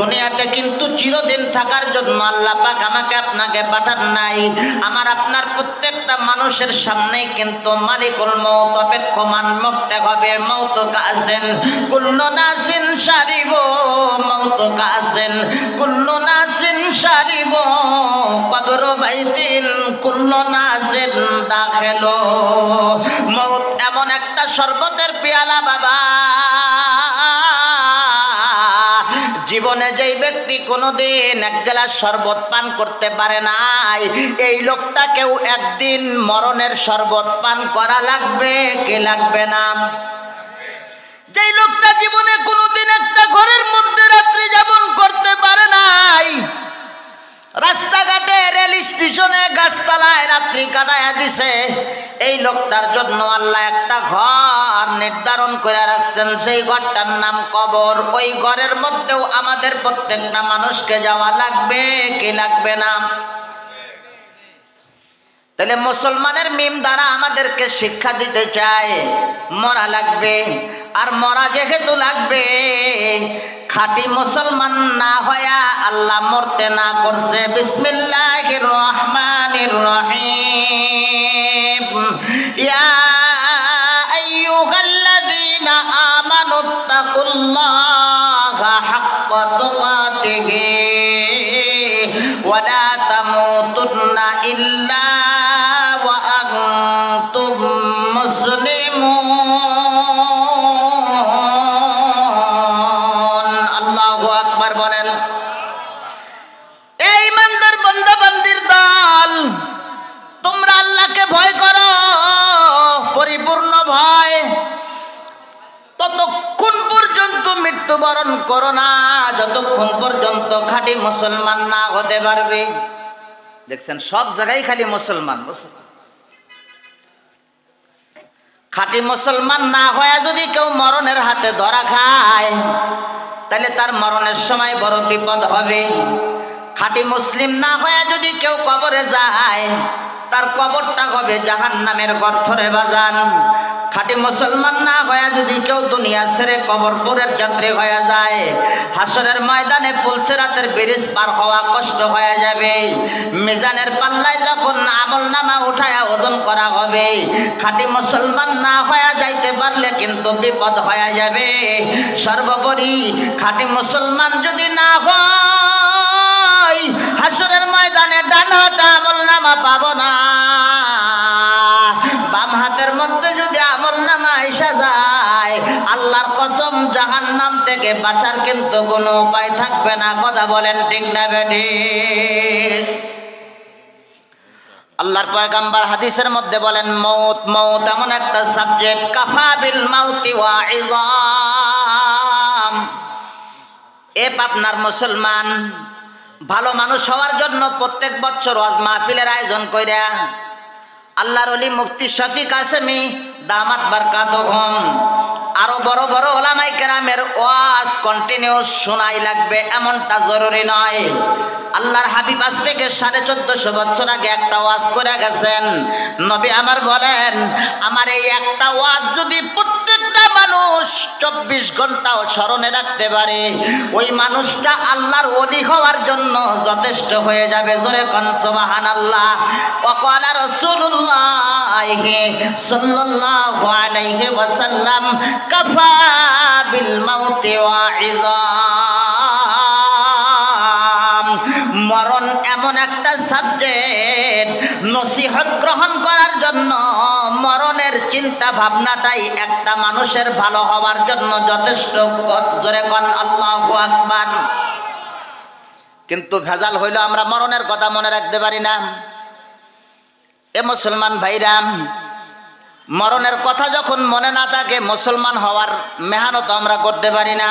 দুনিয়াতে কিন্তু চিরদিন থাকার জন্য আল্লাহ পাক আমাকে আপনাকে পাঠান নাই। আমার আপনার প্রত্যেকটা মানুষের সামনেই কিন্তু মালিকুল মৌত অপেক্ষমান মরতে হবে মৌত কাছেন কুল্লু নাসিন সারিব মৌত কাছেন কুল্লু নাসিন সারিব কবর বাইতিন কুল্লু নাসিন দাখেলো। মৌত এমন একটা শরবতের পেয়ালা বাবা। জীবনে যেই ব্যক্তি কোনোদিন এক গ্লাস শরবত পান করতে পারে নাই, এই লোকটাকেও একদিন মরণের শরবত পান করা লাগবে, কে লাগবে না? যেই লোকটা জীবনে কোনোদিন একটা ঘরের মধ্যে রাত্রি যাপন করতে পারে নাই রাস্তাঘাটে রেল গাছতলায় রাত্রি কাটাইয়া দিছে। এই লোকটার জন্য আল্লাহ একটা ঘর নির্ধারণ করে রাখছেন। সেই ঘরটার নাম কবর। ওই ঘরের মধ্যেও আমাদের প্রত্যেকটা মানুষকে যাওয়া লাগবে, কি লাগবে না? তাহলে মুসলমানের মিম দ্বারা আমাদেরকে শিক্ষা দিতে চায়। মরা লাগবে, আর মরা যেহেতু লাগবে, খাঁটি মুসলমান না হয়া আল্লাহ মরতে না করছে। বিসমিল্লাহ রহমান রহিম। তামুতুন্না ইল্লা ভয় করো, পরিপূর্ণ ভয়। ততক্ষণ পর্যন্ত মৃত্যুবরণ করো না, যতক্ষণ পর্যন্ত খাঁটি মুসলমান না হতে পারবে। দেখছেন, সব জায়গায় খালি মুসলমান মুসলমান। খাঁটি মুসলমান না হয়ে যদি কেউ মরণের হাতে ধরা খায়, তাহলে তার মরণের সময় বড় বিপদ হবে। খাঁটি মুসলিম না হয়ে যদি কেউ কবরে যায় তার কবরটা হবে জাহান নামের গর্থরে বাজান। খাঁটি মুসলমান না হয়ে যদি কেউ দুনিয়া ছেড়ে কবরপুরের যাত্রী হয়ে যায়, হাসরের ময়দানে পুলসেরাতের ব্রিজ পার হওয়া কষ্ট হয়ে যাবে। মিজানের পাল্লায় যখন আমল নামা উঠায়া ওজন করা হবে, খাঁটি মুসলমান না হয়ে যাইতে পারলে কিন্তু বিপদ হয়ে যাবে। সর্বোপরি খাঁটি মুসলমান যদি না হয় হাসরের ময়দানে ডান হাতে আমল নামা পাবো না। বাম হাতের মধ্যে যদি আমল নামা এসে যায়, আল্লাহর কসম জাহান নাম থেকে বাঁচার কিন্তু কোনো উপায় থাকবে না। কথা বলেন ঠিক না বেটি আল্লাহর পয়গাম্বার হাদিসের মধ্যে বলেন মৌত মৌত এমন একটা সাবজেক্ট কাফাবিল মাউতি ওয়া ইজাম। এ পাবনার মুসলমান ভালো মানুষ হওয়ার জন্য প্রত্যেক বছর ওয়াজ মাহফিলের আয়োজন কইরা আল্লাহর অলি মুক্তি শফিক আসেমি দামাত বারকাত আরও বড় বড় ওলামাই কেরামের ওয়াজ কন্টিনিউ শোনাই লাগবে, এমনটা জরুরি নয়। আল্লাহর হাবিব আজ থেকে সাড়ে চোদ্দশো বছর আগে একটা ওয়াজ করে গেছেন। নবী আমার বলেন, আমার এই একটা ওয়াজ যদি প্রত্যেকটা মানুষ চব্বিশ ঘন্টাও স্মরণে রাখতে পারে। ওই মানুষটা আল্লাহর অলি হওয়ার জন্য যথেষ্ট হয়ে যাবে। জোরে কনসবাহান আল্লাহ অকলা সুল্লাহ সুল্লাহ আলাইহি ওয়াসাল্লাম, কাফা বিল মাউতি ওয়াইজা মরণ এমন একটা সাবজেক্ট, নসিহত গ্রহণ করার জন্য মরণের চিন্তা ভাবনাটাই একটা মানুষের ভালো হওয়ার জন্য যথেষ্ট জোরে কন, আল্লাহ আকবার। কিন্তু ভেজাল হইল, আমরা মরণের কথা মনে রাখতে পারি না। এ মুসলমান ভাইরাম মরণের কথা যখন মনে না থাকে, মুসলমান হওয়ার মেহনত আমরা করতে পারি না।